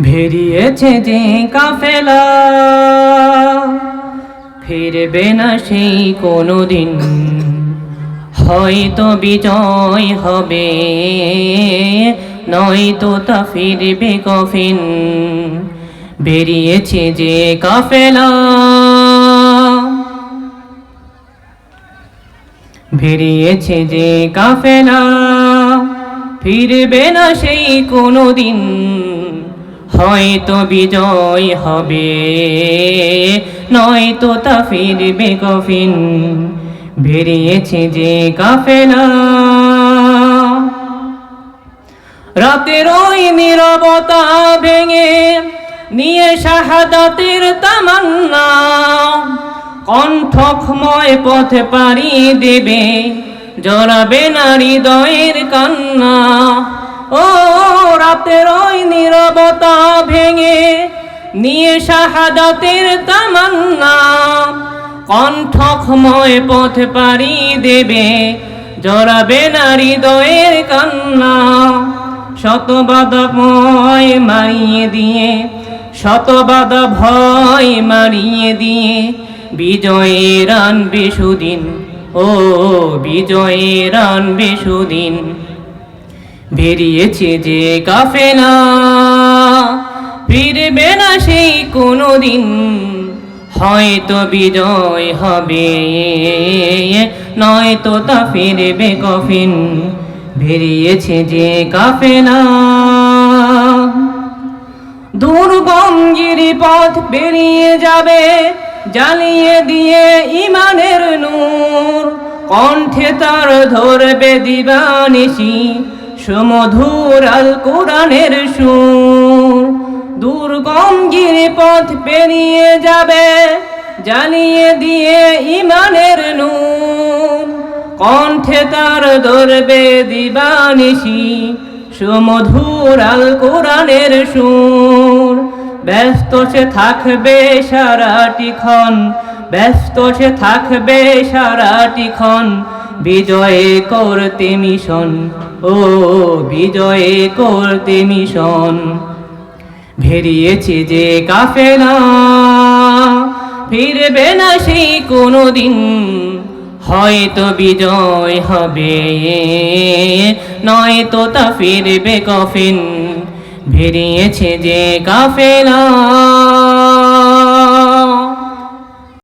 ভেরিয়েছে যে কাফেলা। ফিরবে না সেই কোনো দিন হয়তো বিজয় হবে, নয়তো তা ফিরবে কফিন। বেরিয়েছে যে কাফেলা। বেরিয়েছে যে কাফেলা। ফিরবে না সেই কোনো দিন হয়তো বিজয় হবে, নয়তো তা ফিরবে কফিন। বেরিয়েছে যে কাফেলা। রাতের ওই নীরবতা ভেঙে নিয়ে শাহাদাতের তামান্না। কণ্ঠময় পথে পাড়ি দেবে, জড়াবে না হৃদয়ের কান্না। ও রাতের ওই নীরবতা ভেঙে নিয়ে শাহাদাতের তামান্না। কণ্ঠময় পথ পাড়ি দেবে, জড়াবে না হৃদয়ের কান্না। শতবাদ ভয় মারিয়ে দিয়ে শতবাদ ভয় মারিয়ে দিয়ে, বিজয়ের আনবে সুদিন, ও বিজয়ের আনবে সুদিন। বেরিয়েছে যে কাফেলা। ফিরবে না সেই কোনো দিন হয়তো বিজয় হবে। নয়তো তা ফিরবে কফিন। বেরিয়েছে যে কাফেলা। দুর্গম গিরিপথ বেরিয়ে যাবে, জ্বালিয়ে দিয়ে ইমানের নূর। কণ্ঠে তার ধরবে দিবানিসি সুমধুর আল কোরআনের সুর। দুর্গম গিরিপথ পেরিয়ে যাবে, জ্বালিয়ে দিয়ে ইমানের নূর। কণ্ঠে তার ধরবে দিবানিসি সুমধুর আল কোরআনের সুর। ব্যস্ত সে থাকবে সারাটি ক্ষণ, ব্যস্ত সে থাকবে সারাটি ক্ষণ, বিজয়ে করতে মিশন। ও বিজয়ে করতে মিশন। ভেরিয়েছে যে কাফেলা, ফিরবে না সেই কোনো দিন হয়তো বিজয় হবে, নয়তো তা ফিরবে কফিন। ভেরিয়েছে যে কাফেলা